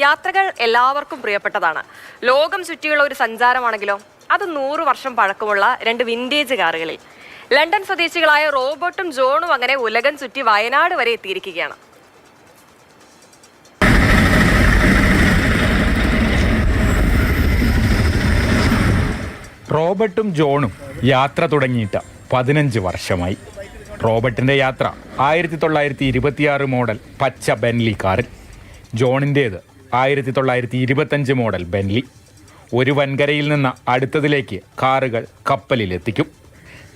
യാത്രകൾ എല്ലാവർക്കും പ്രിയപ്പെട്ടതാണ്. ലോകം ചുറ്റിയുള്ള ഒരു സഞ്ചാരമാണെങ്കിലോ അത് നൂറ് വർഷം പഴക്കമുള്ള രണ്ട് വിന്റേജ് കാറുകളിൽ. ലണ്ടൻ സ്വദേശികളായ റോബോട്ടും ജോണും അങ്ങനെ ഉലകം ചുറ്റി വയനാട് വരെ എത്തിയിരിക്കുകയാണ്. റോബർട്ടും ജോണും യാത്ര തുടങ്ങിയിട്ട് പതിനഞ്ച് വർഷമായി. റോബർട്ടിന്റെ യാത്ര ആയിരത്തി തൊള്ളായിരത്തി ഇരുപത്തിയാറ് മോഡൽ പച്ച ബെൻലി കാറിൽ. ജോണിന്റേത് ആയിരത്തി തൊള്ളായിരത്തി ഇരുപത്തഞ്ച് മോഡൽ ബെൻലി ഒരു വൻകരയിൽ നിന്ന് അടുത്തതിലേക്ക് കാറുകൾ കപ്പലിലെത്തിക്കും.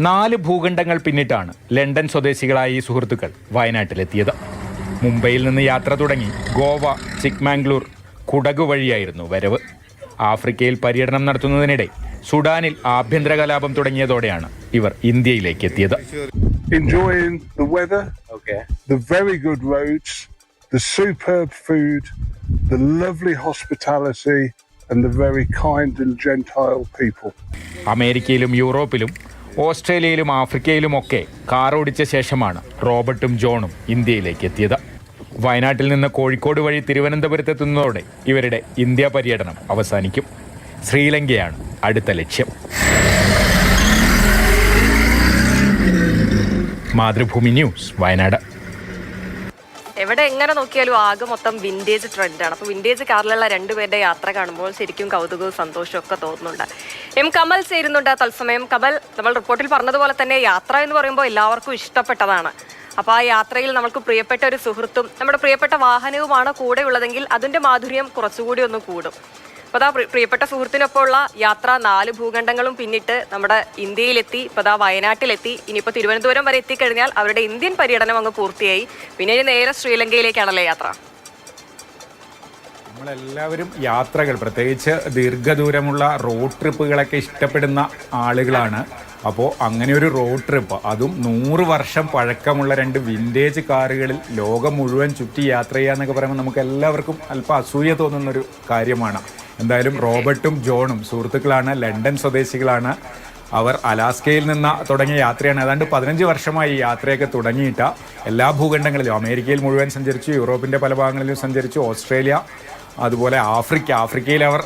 നാല് ഭൂഖണ്ഡങ്ങൾ പിന്നിട്ടാണ് ലണ്ടൻ സ്വദേശികളായ ഈ സുഹൃത്തുക്കൾ വയനാട്ടിലെത്തിയത്. മുംബൈയിൽ നിന്ന് യാത്ര തുടങ്ങി ഗോവ ചിക്മാംഗ്ലൂർ കുടക് വഴിയായിരുന്നു വരവ്. ആഫ്രിക്കയിൽ പര്യടനം നടത്തുന്നതിനിടെ സുഡാനിൽ ആഭ്യന്തര കലാപം തുടങ്ങിയതോടെയാണ് ഇവർ ഇന്ത്യയിലേക്ക് എത്തിയത് enjoying the weather, Okay. the very good roads, the superb food, the lovely hospitality, and the very kind and gentile people. അമേരിക്കയിലും യൂറോപ്പിലും ഓസ്ട്രേലിയയിലും ആഫ്രിക്കയിലും ഒക്കെ കാർ ഓടിച്ച ശേഷമാണ് റോബർട്ടും ജോണും ഇന്ത്യയിലേക്ക് എത്തിയത്. വയനാട്ടിൽ നിന്ന് കോഴിക്കോട് വഴി തിരുവനന്തപുരത്തെത്തുന്നതോടെ ഇവരുടെ ഇന്ത്യ പര്യടനം അവസാനിക്കും. ശ്രീലങ്കയാണ് അടുത്ത ലക്ഷ്യം. മാതൃഭൂമി ന്യൂസ് വയനാട്. എവിടെ എങ്ങനെ നോക്കിയാലും ആകെ മൊത്തം വിന്റേജ് ട്രെൻഡാണ് അപ്പോൾ വിന്റേജ് കാറിലുള്ള രണ്ടുപേരുടെ യാത്ര കാണുമ്പോൾ ശരിക്കും കൗതുകവും സന്തോഷവും ഒക്കെ തോന്നുന്നുണ്ട്. എം കമൽ ചേരുന്നുണ്ട് തത്സമയം. കമൽ നമ്മൾ റിപ്പോർട്ടിൽ പറഞ്ഞതുപോലെ തന്നെ യാത്ര എന്ന് പറയുമ്പോൾ എല്ലാവർക്കും ഇഷ്ടപ്പെട്ടതാണ്. അപ്പോൾ ആ യാത്രയിൽ നമുക്ക് പ്രിയപ്പെട്ട ഒരു സുഹൃത്തും നമ്മുടെ പ്രിയപ്പെട്ട വാഹനവുമാണ് കൂടെ ഉള്ളതെങ്കിൽ അതിന്റെ മാധുര്യം കുറച്ചുകൂടി ഒന്ന് കൂടും. പ്രി- പ്രിയപ്പെട്ട സുഹൃത്തിനൊപ്പമുള്ള യാത്ര നാല് ഭൂഖണ്ഡങ്ങളും പിന്നിട്ട് നമ്മുടെ ഇന്ത്യയിലെത്തി ഇപ്പോൾ അതാ വയനാട്ടിലെത്തി. ഇനിയിപ്പോൾ തിരുവനന്തപുരം വരെ എത്തിക്കഴിഞ്ഞാൽ അവരുടെ ഇന്ത്യൻ പര്യടനം അങ്ങ് പൂർത്തിയായി. പിന്നെ ഇനി നേരെ ശ്രീലങ്കയിലേക്കാണല്ലേ യാത്ര? നമ്മളെല്ലാവരും യാത്രകൾ പ്രത്യേകിച്ച് ദീർഘദൂരമുള്ള റോഡ് ട്രിപ്പുകളൊക്കെ ഇഷ്ടപ്പെടുന്ന ആളുകളാണ്. അപ്പോൾ അങ്ങനെ ഒരു റോഡ് ട്രിപ്പ് അതും നൂറ് വർഷം പഴക്കമുള്ള രണ്ട് വിന്റേജ് കാറുകളിൽ ലോകം മുഴുവൻ ചുറ്റി യാത്ര ചെയ്യുക എന്നൊക്കെ പറയുമ്പോൾ നമുക്ക് എല്ലാവർക്കും അല്പം അസൂയ തോന്നുന്ന ഒരു കാര്യമാണ്. എന്തായാലും റോബർട്ടും ജോണും സുഹൃത്തുക്കളാണ് ലണ്ടൻ സ്വദേശികളാണ്. അവർ അലാസ്കയിൽ നിന്ന് തുടങ്ങിയ യാത്രയാണ്. ഏതാണ്ട് പതിനഞ്ച് വർഷമായി ഈ യാത്രയൊക്കെ തുടങ്ങിയിട്ട്. എല്ലാ ഭൂഖണ്ഡങ്ങളിലും അമേരിക്കയിൽ മുഴുവൻ സഞ്ചരിച്ചു യൂറോപ്പിന്റെ പല ഭാഗങ്ങളിലും സഞ്ചരിച്ചു ഓസ്ട്രേലിയ അതുപോലെ ആഫ്രിക്ക ആഫ്രിക്കയിൽ അവർ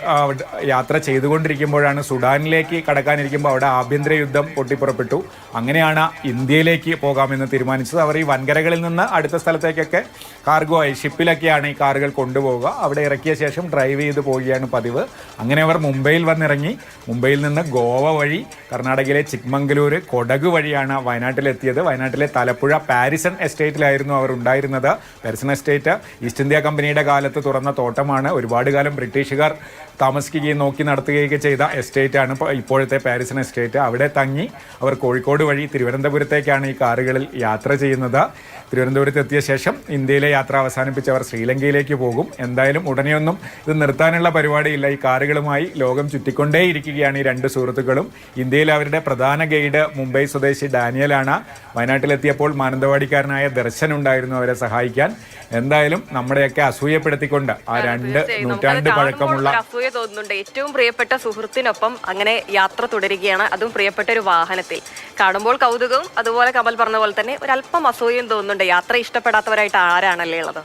യാത്ര ചെയ്തുകൊണ്ടിരിക്കുമ്പോഴാണ് സുഡാനിലേക്ക് കടക്കാനിരിക്കുമ്പോൾ അവിടെ ആഭ്യന്തര യുദ്ധം പൊട്ടിപ്പുറപ്പെട്ടു. അങ്ങനെയാണ് ഇന്ത്യയിലേക്ക് പോകാമെന്ന് തീരുമാനിച്ചത്. അവർ ഈ വൻകരകളിൽ നിന്ന് അടുത്ത സ്ഥലത്തേക്കൊക്കെ കാർഗോ ആയി ഷിപ്പിലൊക്കെയാണ് ഈ കാറുകൾ കൊണ്ടുപോവുക. അവിടെ ഇറക്കിയ ശേഷം ഡ്രൈവ് ചെയ്ത് പോവുകയാണ് പതിവ്. അങ്ങനെ അവർ മുംബൈയിൽ വന്നിറങ്ങി. മുംബൈയിൽ നിന്ന് ഗോവ വഴി കർണാടകയിലെ ചിക്മംഗ്ലൂര് കൊടക് വഴിയാണ് വയനാട്ടിലെത്തിയത്. വയനാട്ടിലെ തലപ്പുഴ പാരിസൺ എസ്റ്റേറ്റിലായിരുന്നു അവർ ഉണ്ടായിരുന്നത്. പാരിസൺ എസ്റ്റേറ്റ് ഈസ്റ്റ് ഇന്ത്യ കമ്പനിയുടെ കാലത്ത് തുറന്ന തോട്ടമാണ്. ഒരുപാട് കാലം ബ്രിട്ടീഷുകാർ താമസിക്കുകയും നോക്കി നടത്തുകയൊക്കെ ചെയ്ത എസ്റ്റേറ്റാണ് ഇപ്പോൾ ഇപ്പോഴത്തെ പാരീസൺ എസ്റ്റേറ്റ് അവിടെ തങ്ങി അവർ കോഴിക്കോട് വഴി തിരുവനന്തപുരത്തേക്കാണ് ഈ കാറുകളിൽ യാത്ര ചെയ്യുന്നത്. തിരുവനന്തപുരത്ത് എത്തിയ ശേഷം ഇന്ത്യയിലെ യാത്ര അവസാനിപ്പിച്ച് അവർ ശ്രീലങ്കയിലേക്ക് പോകും. എന്തായാലും ഉടനെയൊന്നും ഇത് നിർത്താനുള്ള പരിപാടിയില്ല. ഈ കാറുകളുമായി ലോകം ചുറ്റിക്കൊണ്ടേയിരിക്കുകയാണ് ഈ രണ്ട് സുഹൃത്തുക്കളും. ഇന്ത്യയിൽ അവരുടെ പ്രധാന ഗൈഡ് മുംബൈ സ്വദേശി ഡാനിയലാണ്. വയനാട്ടിലെത്തിയപ്പോൾ മാനന്തവാടിക്കാരനായ ദർശൻ ഉണ്ടായിരുന്നു അവരെ സഹായിക്കാൻ. എന്തായാലും നമ്മുടെയൊക്കെ അസൂയപ്പെടുത്തിക്കൊണ്ട് ആ രണ്ട് നൂറ്റാണ്ട് പഴക്കമുള്ള ഒരു തോന്നുന്നുണ്ട്. ഏറ്റവും പ്രിയപ്പെട്ട സുഹൃത്തിനൊപ്പം അങ്ങനെ യാത്ര തുടരുകയാണ്. അതും പ്രിയപ്പെട്ട ഒരു വാഹനത്തിൽ. കാണുമ്പോൾ കൗതുകവും അതുപോലെ കമൽ പറഞ്ഞ പോലെ തന്നെ ഒരല്പം അസൂയയും തോന്നുന്നുണ്ട്. യാത്ര ഇഷ്ടപ്പെടാത്തവരായിട്ട് ആരാണല്ലേ ഉള്ളത്?